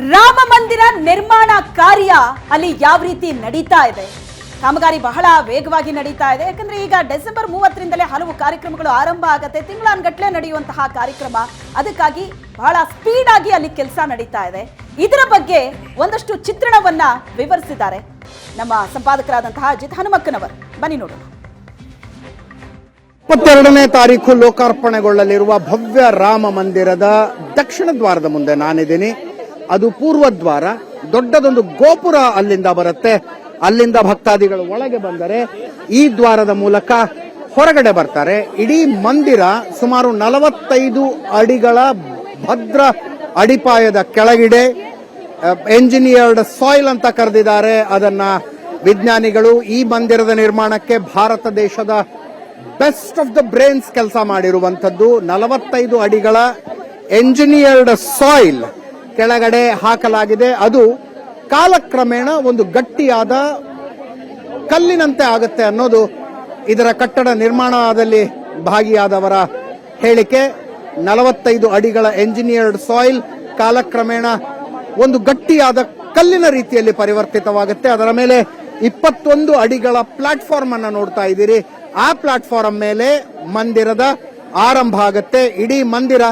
ರಾಮ ಮಂದಿರ ನಿರ್ಮಾಣ ಕಾರ್ಯ ಅಲ್ಲಿ ಯಾವ ರೀತಿ ನಡೀತಾ ಇದೆ? ಕಾಮಗಾರಿ ಬಹಳ ವೇಗವಾಗಿ ನಡೀತಾ ಇದೆ. ಯಾಕಂದ್ರೆ ಈಗ ಡಿಸೆಂಬರ್ ಮೂವತ್ತರಿಂದಲೇ ಹಲವು ಕಾರ್ಯಕ್ರಮಗಳು ಆರಂಭ ಆಗುತ್ತೆ. ತಿಂಗಳಾನ್ಗಟ್ಲೆ ನಡೆಯುವಂತಹ ಕಾರ್ಯಕ್ರಮ. ಅದಕ್ಕಾಗಿ ಬಹಳ ಸ್ಪೀಡ್ ಆಗಿ ಅಲ್ಲಿ ಕೆಲಸ ನಡೀತಾ ಇದೆ. ಇದರ ಬಗ್ಗೆ ಒಂದಷ್ಟು ಚಿತ್ರಣವನ್ನ ವಿವರಿಸಿದ್ದಾರೆ. ನಮ್ಮ ಸಂಪಾದಕರಾದಂತಹ ಅಜಿತ್ ಹನುಮಕ್ಕನವರು. ಬನ್ನಿ ನೋಡೋಣ. ಇಪ್ಪತ್ತೆರಡನೇ ತಾರೀಕು ಲೋಕಾರ್ಪಣೆಗೊಳ್ಳಲಿರುವ ಭವ್ಯ ರಾಮ ಮಂದಿರದ ದಕ್ಷಿಣ ದ್ವಾರದ ಮುಂದೆ ನಾನಿದ್ದೀನಿ. ಅದು ಪೂರ್ವ ದ್ವಾರ ದೊಡ್ಡದೊಂದು ಗೋಪುರ ಅಲ್ಲಿಂದ ಬರುತ್ತೆ. ಅಲ್ಲಿಂದ ಭಕ್ತಾದಿಗಳು ಒಳಗೆ ಬಂದರೆ ಈ ದ್ವಾರದ ಮೂಲಕ ಹೊರಗಡೆ ಬರ್ತಾರೆ. ಇಡೀ ಮಂದಿರ ಸುಮಾರು ನಲವತ್ತೈದು ಅಡಿಗಳ ಭದ್ರ ಅಡಿಪಾಯದ ಕೆಳಗಿಡೆ ಎಂಜಿನಿಯರ್ಡ್ ಸಾಯಿಲ್ ಅಂತ ಕರೆದಿದ್ದಾರೆ. ಅದನ್ನ ವಿಜ್ಞಾನಿಗಳು ಈ ಮಂದಿರದ ನಿರ್ಮಾಣಕ್ಕೆ ಭಾರತ ದೇಶದ ಬೆಸ್ಟ್ ಆಫ್ ದ ಬ್ರೇನ್ಸ್ ಕೆಲಸ ಮಾಡಿರುವಂಥದ್ದು. ನಲವತ್ತೈದು ಅಡಿಗಳ ಎಂಜಿನಿಯರ್ಡ್ ಸಾಯಿಲ್ ಕೆಳಗಡೆ ಹಾಕಲಾಗಿದೆ. ಅದು ಕಾಲಕ್ರಮೇಣ ಒಂದು ಗಟ್ಟಿಯಾದ ಕಲ್ಲಿನಂತೆ ಆಗುತ್ತೆ ಅನ್ನೋದು ಇದರ ಕಟ್ಟಡ ನಿರ್ಮಾಣದಲ್ಲಿ ಭಾಗಿಯಾದವರ ಹೇಳಿಕೆ. ನಲವತ್ತೈದು ಅಡಿಗಳ ಎಂಜಿನಿಯರ್ಡ್ ಸಾಯಿಲ್ ಕಾಲಕ್ರಮೇಣ ಒಂದು ಗಟ್ಟಿಯಾದ ಕಲ್ಲಿನ ರೀತಿಯಲ್ಲಿ ಪರಿವರ್ತಿತವಾಗುತ್ತೆ. ಅದರ ಮೇಲೆ ಇಪ್ಪತ್ತೊಂದು ಅಡಿಗಳ ಪ್ಲಾಟ್ಫಾರ್ಮ್ ಅನ್ನು ನೋಡ್ತಾ ಇದ್ದೀರಿ. ಆ ಪ್ಲಾಟ್ಫಾರ್ಮ್ ಮೇಲೆ ಮಂದಿರದ ಆರಂಭ ಆಗುತ್ತೆ. ಇಡೀ ಮಂದಿರ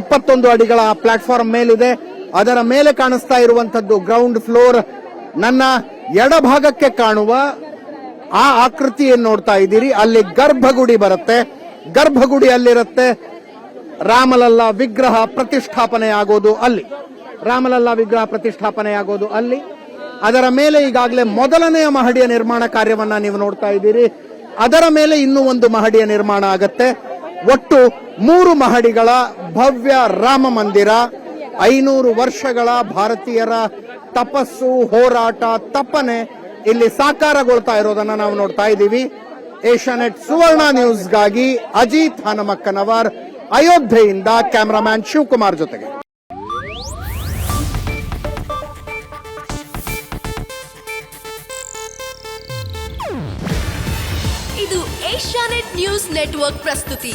ಇಪ್ಪತ್ತೊಂದು ಅಡಿಗಳ ಪ್ಲಾಟ್ಫಾರ್ಮ್ ಮೇಲಿದೆ. ಅದರ ಮೇಲೆ ಕಾಣಿಸ್ತಾ ಇರುವಂತದ್ದು ಗ್ರೌಂಡ್ ಫ್ಲೋರ್ ನನ್ನ ಎಡಭಾಗಕ್ಕೆ ಕಾಣುವ ಆ ಆಕೃತಿಯನ್ನು ನೋಡ್ತಾ ಇದ್ದೀರಿ. ಅಲ್ಲಿ ಗರ್ಭಗುಡಿ ಬರುತ್ತೆ. ಗರ್ಭಗುಡಿ ಅಲ್ಲಿರುತ್ತೆ. ರಾಮಲಲ್ಲ ವಿಗ್ರಹ ಪ್ರತಿಷ್ಠಾಪನೆ ಆಗೋದು ಅಲ್ಲಿ. ರಾಮಲಲ್ಲ ವಿಗ್ರಹ ಪ್ರತಿಷ್ಠಾಪನೆ ಆಗೋದು ಅಲ್ಲಿ. ಅದರ ಮೇಲೆ ಈಗಾಗಲೇ ಮೊದಲನೆಯ ಮಹಡಿಯ ನಿರ್ಮಾಣ ಕಾರ್ಯವನ್ನ ನೀವು ನೋಡ್ತಾ ಇದ್ದೀರಿ. ಅದರ ಮೇಲೆ ಇನ್ನೂ ಒಂದು ಮಹಡಿಯ ನಿರ್ಮಾಣ ಆಗತ್ತೆ. ಒಟ್ಟು ಮೂರು ಮಹಡಿಗಳ ಭವ್ಯ ರಾಮ ಮಂದಿರ. ಐನೂರು ವರ್ಷಗಳ ಭಾರತೀಯರ ತಪಸ್ಸು, ಹೋರಾಟ ತಪ್ಪನೆ ಇಲ್ಲಿ ಸಾಕಾರಗೊಳ್ತಾ ಇರೋದನ್ನ ನಾವು ನೋಡ್ತಾ ಇದ್ದೀವಿ. ಏಷ್ಯಾನೆಟ್ ಸುವರ್ಣ ನ್ಯೂಸ್ಗಾಗಿ ಅಜಿತ್ ಹನುಮಕ್ಕನವರ್ ಅಯೋಧ್ಯೆಯಿಂದ ಕ್ಯಾಮರಾಮ್ಯಾನ್ ಶಿವಕುಮಾರ್ ಜೊತೆಗೆ. ಇದು ಏಷ್ಯಾನೆಟ್ ನ್ಯೂಸ್ ನೆಟ್ವರ್ಕ್ ಪ್ರಸ್ತುತಿ.